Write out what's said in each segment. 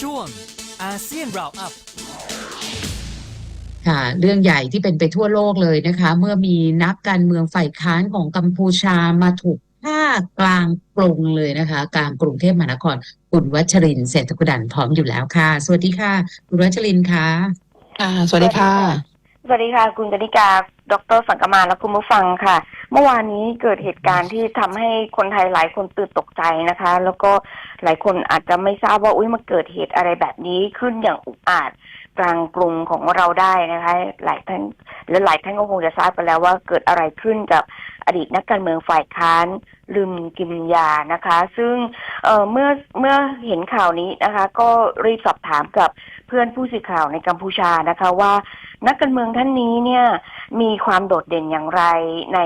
ช่วงอาเซียนราวอัพค่ะเรื่องใหญ่ที่เป็นไปทั่วโลกเลยนะคะ เมื่อมีนักการเมืองฝ่ายค้านของกัมพูชามาถูกฆ่ากลางกรุงเลยนะคะกลางกรุงเทพมหานครคุณวัชรินทร์เศรษฐกุดันพร้อมอยู่แล้วค่ะ สวัสดีค่ะ คุณวัชรินทร์ค่ะค่ะสวัสดีค่ะ สวัสดีค่ะ คุณกนิกา ดรสังกมาและคุณผู้ฟังค่ะ เมื่อวานนี้เกิดเหตุการณ์ที่ทำให้คนไทยหลายคนตื่นตกใจนะคะ แล้วก็หลายคนอาจจะไม่ทราบว่าอุ้ยมันเกิดเหตุอะไรแบบนี้ขึ้นอย่างอุกอาจกลางกรุงของเราได้นะคะ หลายท่านและหลายท่านก็คงจะทราบไปแล้วว่าเกิดอะไรขึ้นกับอดีตนักการเมืองฝ่ายค้านลืมกิมยานะคะ ซึ่งเอ่อเมื่อเมื่อเห็นข่าวนี้นะคะ ก็รีบสอบถามกับ เพื่อนผู้สื่อข่าวในกัมพูชานะคะว่า นักการเมืองท่านนี้เนี่ยมีความโดดเด่นอย่างไรใน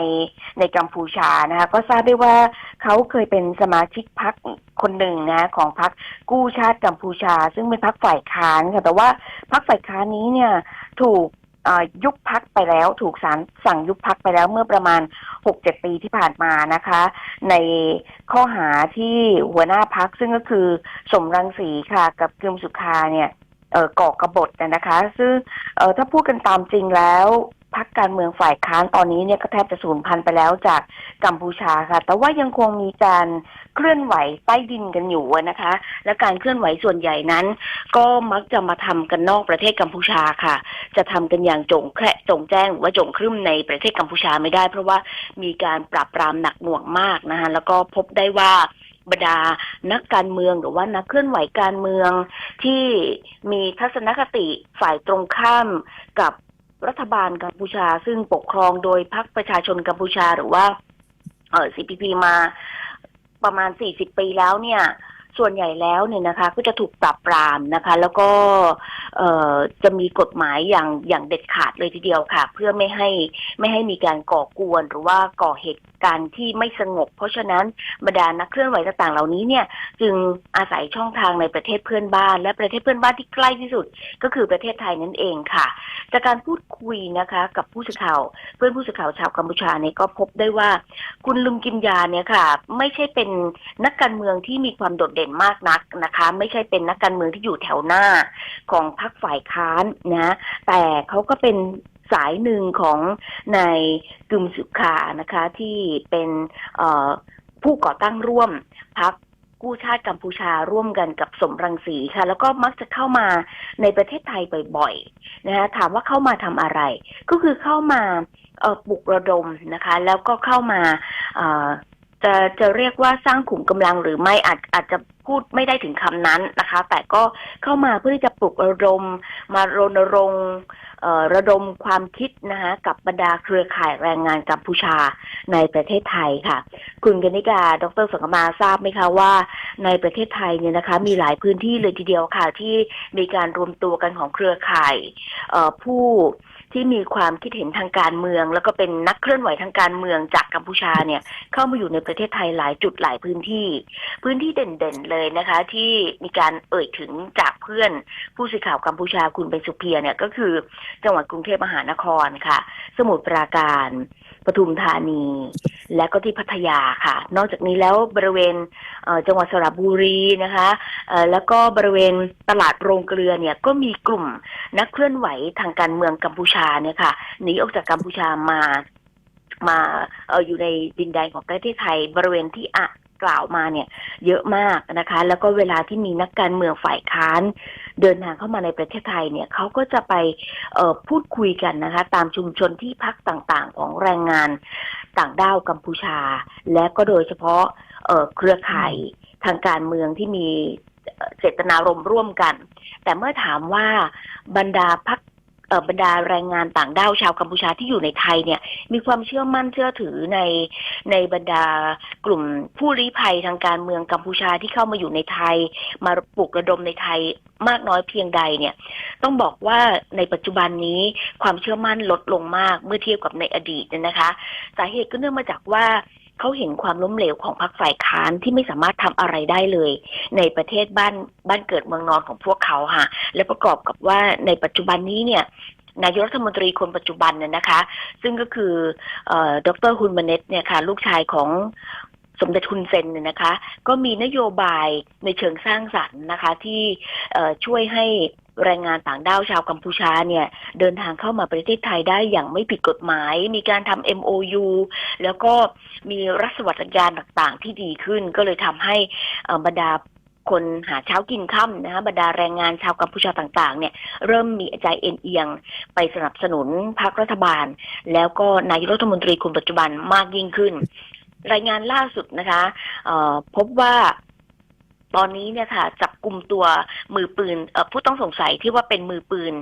ในกัมพูชานะคะก็ทราบได้ว่าเขาเคยเป็นสมาชิกพรรคคนหนึ่งนะของพรรคกู้ชาติกัมพูชา ซึ่งเป็นพรรคฝ่ายค้านค่ะแต่ว่าพรรคฝ่ายค้านนี้เนี่ยถูกยุบพักไปแล้วถูกศาลสั่งยุบพักไปแล้วเมื่อประมาณหกเจ็ดปีที่ผ่านมานะคะ ในข้อหาที่หัวหน้าพักซึ่งก็คือสมรังสีค่ะกับกึมสุขาเนี่ย ก่อกระบฏนะนะคะ ซึ่งถ้าพูดกันตามจริงแล้วพักการเมืองฝ่ายค้านตอนนี้เนี่ยก็แทบจะสูญพันธุ์ไปแล้วจากกัมพูชาค่ะ แต่ว่ายังคงมีการเคลื่อนไหวใต้ดินกันอยู่นะคะ และการเคลื่อนไหวส่วนใหญ่นั้น ก็มักจะมาทำกันนอกประเทศกัมพูชาค่ะ จะทำกันอย่างจงแคระจงแจ้งหรือว่าจงครึ้มในประเทศกัมพูชาไม่ได้ เพราะว่ามีการปราบปรามหนักหน่วงมากนะคะแล้วก็พบได้ว่าบรรดานักการเมืองหรือว่านักเคลื่อนไหวการเมือง ที่มีทัศนคติฝ่ายตรงข้ามกับรัฐบาลกัมพูชา ซึ่งปกครองโดยพรรคประชาชนกัมพูชาหรือว่า เออ CPP มาประมาณ 40 ปีแล้วเนี่ย ส่วนใหญ่แล้วเนี่ยนะคะ ก็จะถูกปราบปรามนะคะ แล้วก็เอ่อจะมีกฎหมายอย่างอย่างเด็ดขาดเลยทีเดียวค่ะ เพื่อไม่ให้ไม่ให้มีการก่อกวนหรือว่าก่อเหตุการณ์ที่ไม่สงบ เพราะฉะนั้นบรรดานักเคลื่อนไหวต่างๆเหล่านี้เนี่ยจึงอาศัยช่องทางในประเทศเพื่อนบ้าน และประเทศเพื่อนบ้านที่ใกล้ที่สุด ก็คือประเทศไทยนั่นเองค่ะ จากการพูดคุยนะคะ กับผู้สื่อข่าวเพื่อนผู้สื่อข่าวชาวกัมพูชาเนี่ยก็พบได้ว่า คุณลุงกิมยาเนี่ยค่ะ ไม่ใช่เป็นนักการเมืองที่มีความโดดเด่นมากนักนะคะ ไม่ใช่เป็นนักการเมืองที่อยู่แถวหน้าของพรรคฝ่ายค้านนะ แต่เขาก็เป็นสายหนึ่งของในกึมสุขานะคะ ที่เป็นผู้ก่อตั้งร่วมพรรคกู้ชาติกัมพูชาร่วมกันกับสมรังสีค่ะ แล้วก็มักจะเข้ามาในประเทศไทยบ่อยๆนะคะถามว่าเข้ามาทำอะไร ก็คือเข้ามาปลุกระดมนะคะ แล้วก็เข้ามา จะจะเรียกว่าสร้างขุมกำลังหรือไม่อาจอาจจะพูดไม่ได้ถึงคำนั้นนะคะ แต่ก็เข้ามาเพื่อที่จะปลุกระดม มารณรงค์ระดมความคิดนะคะกับบรรดาเครือข่ายแรงงานกัมพูชาในประเทศไทยค่ะ คุณกนิกา ดรสังมาทราบไหมคะว่า ในประเทศไทยเนี่ยนะคะ มีหลายพื้นที่เลยทีเดียวค่ะ ที่มีการรวมตัวกันของเครือข่ายผู้ ที่มีความคิดเห็นทางการเมือง แล้วก็เป็นนักเคลื่อนไหวทางการเมืองจากกัมพูชาเนี่ยเข้ามาอยู่ในประเทศไทยหลายจุดหลายพื้นที่ พื้นที่เด่นๆเลยนะคะ ที่มีการเอ่ยถึงจากเพื่อนผู้สื่อข่าวกัมพูชาคุณเป็นสุเพียเนี่ยก็คือ จังหวัดกรุงเทพมหานครค่ะ สมุทรปราการ ปทุมธานี และก็ที่พัทยาค่ะ นอกจากนี้แล้วบริเวณเจังหวัดสระบุรีนะคะแล้วก็บริเวณตลาดโรงเกลือเนี่ยก็มีกลุ่มนักเคลื่อนไหวทางการเมืองกัมพูชาเนี่ยค่ะหนีออกจากกัมพูชามามาเอออยู่ในดินแดนของประเทศไทยบริเวณที่อะกล่าวมาเนี่ยเยอะมากนะคะ แล้วก็เวลาที่มีนักการเมืองฝ่ายค้าน เดินทางเข้ามาในประเทศไทยเนี่ยเขาก็จะไปพูดคุยกันนะคะ ตามชุมชนที่พักต่างๆ ของแรงงานต่างด้าวกัมพูชา และก็โดยเฉพาะเครือข่ายทางการเมืองที่มีเจตนารมณ์ร่วมกัน แต่เมื่อถามว่าบรรดาพัก บรรดาแรงงานต่างด้าวชาวกัมพูชาที่อยู่ในไทยเนี่ยมีความเชื่อมั่นเชื่อถือในในบรรดากลุ่มผู้ลี้ภัยทางการเมืองกัมพูชาที่เข้ามาอยู่ในไทย มาปลุกระดมในไทยมากน้อยเพียงใดเนี่ยต้องบอกว่าในปัจจุบันนี้ความเชื่อมั่นลดลงมากเมื่อเทียบกับในอดีตนะคะ สาเหตุก็เนื่องมาจากว่า เขาเห็นความล้มเหลวของพรรคฝ่ายค้านที่ไม่สามารถทำอะไรได้เลย ในประเทศบ้านบ้านเกิดเมืองนอนของพวกเขาค่ะ และประกอบกับว่าในปัจจุบันนี้เนี่ยนายกรัฐมนตรีคนปัจจุบันเนี่ยนะคะ ซึ่งก็คือเออดรฮุนมาเนตเนี่ยค่ะ ลูกชายของสมเด็จฮุนเซนเนี่ยนะคะ ก็มีนโยบายในเชิงสร้างสรรค์นะคะที่ช่วยให้ แรงงานต่างด้าวชาวกัมพูชาเนี่ยเดินทางเข้ามาประเทศไทยได้อย่างไม่ผิดกฎหมาย มีการทำ MOU แล้วก็มีรัฐสวัสดิการต่างๆ ที่ดีขึ้น ก็เลยทำให้บรรดาคนหาเช้ากินค่ำนะคะบรรดาแรงงานชาวกัมพูชาต่างๆ เนี่ยเริ่มมีใจเอ็นเอียงไปสนับสนุนพรรครัฐบาล แล้วก็นายรัฐมนตรีคนปัจจุบันมากยิ่งขึ้น รายงานล่าสุดนะคะพบว่า ตอนนี้เนี่ยค่ะจับกลุ่มตัวมือปืนเอ่อผู้ต้องสงสัยที่ว่าเป็นมือปืน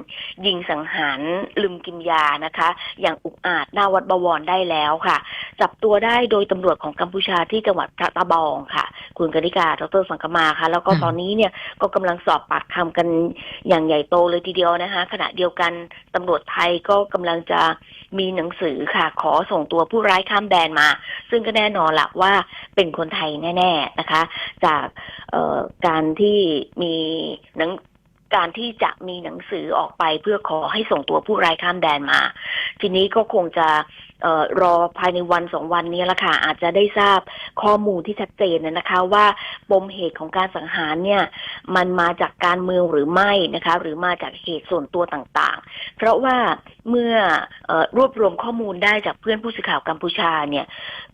ยิงสังหารลืมกินยานะคะ อย่างอุกอาจหน้าวัดบวรได้แล้วค่ะ จับตัวได้โดยตำรวจของกัมพูชาที่จังหวัดพระตะบองค่ะ คุณกนิกาดรสังกมาค่ะ แล้วก็ค่ะตอนนี้เนี่ยก็กำลังสอบปากคำกันอย่างใหญ่โตเลยทีเดียวนะคะ ขณะเดียวกันตำรวจไทยก็กำลังจะมีหนังสือค่ะ ขอส่งตัวผู้ร้ายข้ามแดนมา ซึ่งก็แน่นอนละว่าเป็นคนไทยแน่ ๆนะคะ จากเอ่อการที่มีหนังการที่จะมีหนังสือออกไปเพื่อขอให้ส่งตัวผู้ร้ายข้ามแดนมา ทีนี้ก็คงจะออรอภายในวันสองวันนี้ละค่ะ อาจจะได้ทราบข้อมูลที่ชัดเจนนะคะว่าปมเหตุของการสังหารเนี่ยมันมาจากการเมืองหรือไม่นะคะ หรือมาจากเหตุส่วนตัวต่างๆ เพราะว่าเมื่อออรวบรวมข้อมูลได้จากเพื่อนผู้สื่อข่าวกัมพูชาเนี่ย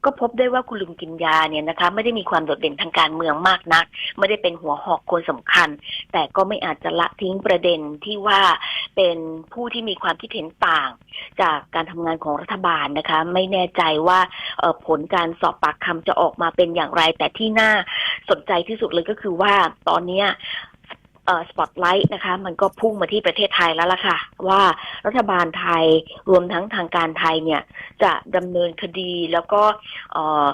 ก็พบได้ว่าคุณลุงกินยาเนี่ยนะคะไม่ได้มีความโดดเด่นทางการเมืองมากนัก ไม่ได้เป็นหัวหอกคนสำคัญ แต่ก็ไม่อาจจะละทิ้งประเด็นที่ว่าเป็นผู้ที่มีความคิดเห็นต่าง จากการทำงานของรัฐบาลนะคะ ไม่แน่ใจว่าผลการสอบปากคำจะออกมาเป็นอย่างไร แต่ที่น่าสนใจที่สุดเลยก็คือว่าตอนเนี้เอ่อสปอตไลท์นะคะ มันก็พุ่งมาที่ประเทศไทยแล้วล่ะค่ะ ว่ารัฐบาลไทยรวมทั้งทางการไทยเนี่ย จะดำเนินคดีแล้วก็เอ่อ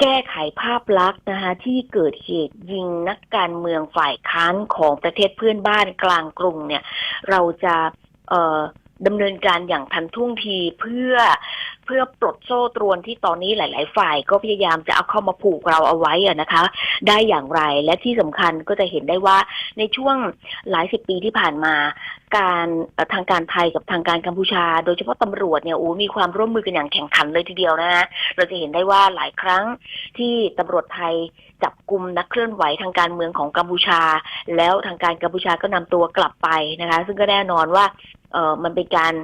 แก้ไขภาพลักษณ์นะคะที่เกิดเหตุยิงนักการเมืองฝ่ายค้านของประเทศเพื่อนบ้านกลางกรุงเนี่ย เราจะเอ่อ ดำเนินการอย่างทันท่วงทีเพื่อ พื่อปลดโซ่ตรวนที่ตอนนี้หลาย ๆ ฝ่ายก็พยายามจะเอาเข้ามาผูกเราเอาไว้นะคะ ได้อย่างไรและที่สำคัญก็จะเห็นได้ว่าในช่วงหลายสิบปีที่ผ่านมา การทางการไทยกับทางการกัมพูชา โดยเฉพาะตำรวจเนี่ยโอ้มีความร่วมมือกันอย่างแข่งขันเลยทีเดียวนะฮะเราจะเห็นได้ว่าหลายครั้งที่ตำรวจไทยจับกลุ่มนักเคลื่อนไหวทางการเมืองของกัมพูชา แล้วทางการกัมพูชาก็นำตัวกลับไปนะคะ ซึ่งก็แน่นอนว่าเออมันเป็นการ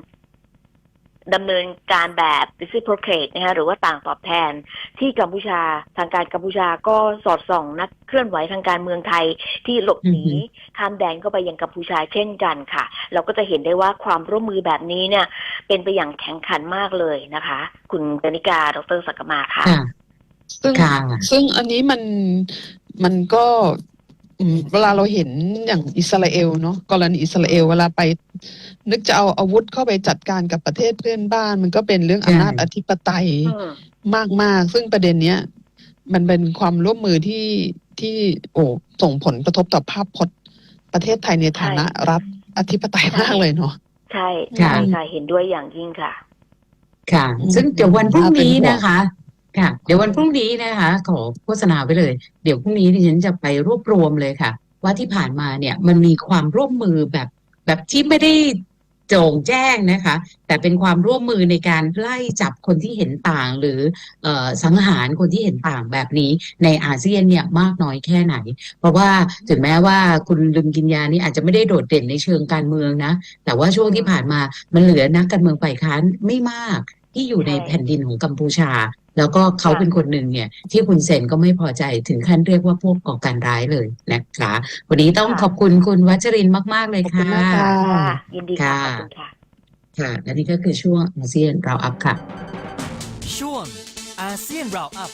ดำเนินการแบบ reciprocate นะคะหรือว่าต่างตอบแทน ที่กัมพูชาทางการกัมพูชาก็สอดส่องนักเคลื่อนไหวทางการเมืองไทยที่หลบหนีอือฮึข้ามแดนเข้าไปยังกัมพูชาเช่นกันค่ะ เราก็จะเห็นได้ว่าความร่วมมือแบบนี้เนี่ย เป็นไปอย่างแข่งขันมากเลยนะคะ คุณกนิกาดรสักกมาค่ะค่ะซึ่งค่ะซึ่งอันนี้มันมันก็อืม เวลาเราเห็นอย่างอิสราเอลเนาะกรณีอิสราเอลเวลาไป นึกจะเอาอาวุธเข้าไปจัดการกับประเทศเพื่อนบ้าน มันก็เป็นเรื่องอำนาจใช่อธิปไตยอืมมากๆ ซึ่งประเด็นเนี้ย มันเป็นความร่วมมือที่ที่โอ้ส่งผลกระทบต่อภาพพจน์ประเทศไทยในฐานะรัฐอธิปไตยมากเลยเนาะใช่ค่ะใช่ค่ะเห็นด้วยอย่างยิ่งค่ะ ค่ะอืมซึ่งเดี๋ยววันพรุ่งนี้น่าเป็นห่วงนะคะ ค่ะ เดี๋ยววันพรุ่งนี้นะคะ ขอโฆษณาไว้เลย เดี๋ยวพรุ่งนี้ดิฉันจะไปรวบรวมเลยค่ะ ว่าที่ผ่านมาเนี่ยมันมีความร่วมมือแบบแบบที่ไม่ได้โจ่งแจ้งนะคะ แต่เป็นความร่วมมือในการไล่จับคนที่เห็นต่าง หรือเอ่อสังหารคนที่เห็นต่างแบบนี้ในอาเซียนเนี่ยมากน้อยแค่ไหน เพราะว่าถึงแม้ว่าคุณลุงกินยานี่อาจจะไม่ได้โดดเด่นในเชิงการเมืองนะ แต่ว่าช่วงที่ผ่านมามันเหลือนักการเมืองฝ่ายค้านไม่มากที่อยู่ในใช่แผ่นดินของกัมพูชา แล้วก็เขาค่ะเป็นคนหนึ่งเนี่ย ที่คุณเซนก็ไม่พอใจถึงขั้นเรียกว่าพวกก่อการร้ายเลยนะคะ วันนี้ต้องขอบคุณคุณวัชรินทร์มาก ๆ เลยขอบคุค่ะณมากค่ะค่ะยินดีค่ะค่ะขอบคุณค่ะค่ะและนี่ก็คือช่วงอาเซียนเราอัพค่ะ ช่วงอาเซียนเราอัพ